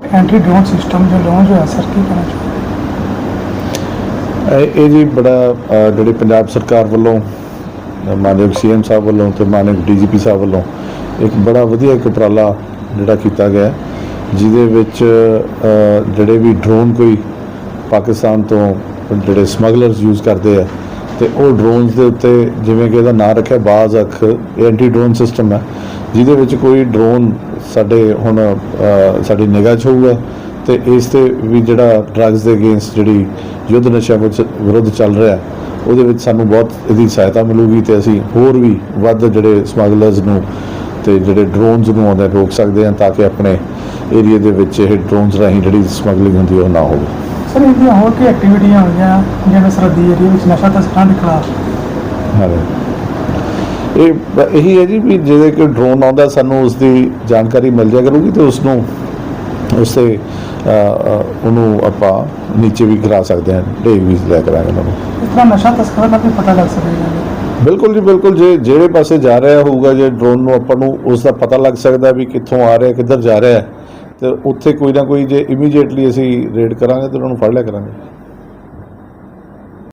Anti drone system ਜੋ launch ਹੋਇਆ sir ਕੀ ਕਹਿਣਾ ਚਾਹੁੰਦੇ ਇਹ ਇਹ ਜੀ ਬੜਾ ਅ, ਜਿਹੜੇ ਪੰਜਾਬ ਸਰਕਾਰ ਵੱਲੋਂ ਅ, ਮਾਨਯੋਗ ਸੀਐਮ ਸਾਹਿਬ ਵੱਲੋਂ ਤੇ ਮਾਨਯੋਗ ਡੀਜੀਪੀ ਸਾਹਿਬ ਵੱਲੋਂ ਇੱਕ ਬੜਾ ਵਧੀਆ ਇੱਕ ਉਪਰਾਲਾ ਜਿਹੜਾ ਕੀਤਾ ਗਿਆ ਹੈ, ਜਿਹਦੇ ਵਿੱਚ ਅ, ਜਿਹੜੇ ਵੀ ਡਰੋਨ ਕੋਈ ਪਾਕਿਸਤਾਨ ਤੋਂ ਜਿਹੜੇ ਸਮਗਲਰਸ ਯੂਜ਼ ਕਰਦੇ ਆ ਤੇ ਉਹ ਡਰੋਨਸ ਦੇ ਉੱਤੇ ਜਿਵੇਂ ਕਿ ਇਹਦਾ ਨਾਂ ਰੱਖਿਆ ਬਾਜ਼ ਅੱਖ ਐਂਟੀ ਡਰੋਨ ਸਿਸਟਮ ਹੈ। ਜਿਹਦੇ ਵਿੱਚ ਕੋਈ ਡਰੋਨ ਸਾਡੇ ਹੁਣ ਸਾਡੀ ਨਿਗਾਹ 'ਚ ਹੋਊਗਾ ਤੇ ਇਸ ਤੇ ਵੀ ਜਿਹੜਾ ਡਰੱਗਸ ਦੇ ਅਗੇਂਸਟ ਜਿਹੜੀ ਯੁੱਧ ਨਸ਼ਾ ਵਿਰੁੱਧ ਚੱਲ ਰਿਹਾ ਹੈ, ਉਹਦੇ ਵਿੱਚ ਸਾਨੂੰ ਬਹੁਤ ਇਹਦੀ ਸਹਾਇਤਾ ਮਿਲੂਗੀ ਤੇ ਅਸੀਂ ਹੋਰ ਵੀ ਵੱਧ ਜਿਹੜੇ ਸਮਗਲਰਸ ਨੂੰ ਤੇ ਜਿਹੜੇ ਡਰੋਨਸ ਨੂੰ ਆਉਂਦੇ ਰੋਕ ਸਕਦੇ ਹਾਂ ਤਾਂ ਕਿ ਆਪਣੇ ਏਰੀਆ ਦੇ ਵਿੱਚ ਇਹ ਡਰੋਨਸ ਰਾਹੀਂ ਜਿਹੜੀ ਸਮਗਲਿੰਗ ਹੁੰਦੀ ਹੈ ਉਹ ਨਾ ਹੋਵੇ। ਸਰ ਇਹਦੀਆਂ ਹੋਰ ਕੀ ਐਕਟੀਵਿਟੀਆਂ ਹੋਈਆਂ ਜਿਵੇਂ ਸਰਹੱਦੀ ਏਰੀਆ ਵਿੱਚ ਨਸ਼ਾ ਤਸਕਰਾਂ ਦੇ ਖਿਲਾਫ। ਹਾਂਜੀ ਇਹ ਇਹੀ ਹੈ ਜੀ ਵੀ ਜਿਹਦੇ ਕਿ ਡਰੋਨ ਆਉਂਦਾ ਸਾਨੂੰ ਉਸ ਦੀ ਜਾਣਕਾਰੀ ਮਿਲ ਜਾ ਕਰੂਗੀ ਤੇ ਉਸ ਨੂੰ ਉਸ ਉਹਨੂੰ ਆਪਾਂ ਨੀਚੇ ਵੀ ਕਰਾ ਸਕਦੇ ਹਾਂ ਢੇਗ ਵੀ ਲੈ ਕਰਾਂਗੇ ਉਹਨਾਂ ਨੂੰ। ਤਰ੍ਹਾਂ ਨਸ਼ਾ ਤਸਕਰਾਂ ਦਾ ਵੀ ਪਤਾ ਲੱਗ ਸਕੇਗਾ ਬਿਲਕੁਲ ਜੀ ਬਿਲਕੁਲ ਜੇ ਜਿਹੜੇ ਪਾਸੇ ਜਾ ਰਿਹਾ ਹੋਊਗਾ ਜੇ ਡਰੋਨ ਨੂੰ ਆਪਾਂ ਨੂੰ ਉਸ ਦਾ ਪਤਾ ਲੱਗ ਸਕਦਾ ਵੀ ਕਿੱਥੋਂ ਆ ਰਿਹਾ ਕਿੱਧਰ ਜਾ ਰਿਹਾ ਤੇ ਉੱਥੇ ਕੋਈ ਨਾ ਕੋਈ ਜੇ ਇਮੀਡੀਏਟਲੀ ਅਸੀਂ ਰੇਡ ਕਰਾਂਗੇ ਤੇ ਉਹਨਾਂ ਨੂੰ ਫੜ ਲਿਆ ਕਰਾਂਗੇ।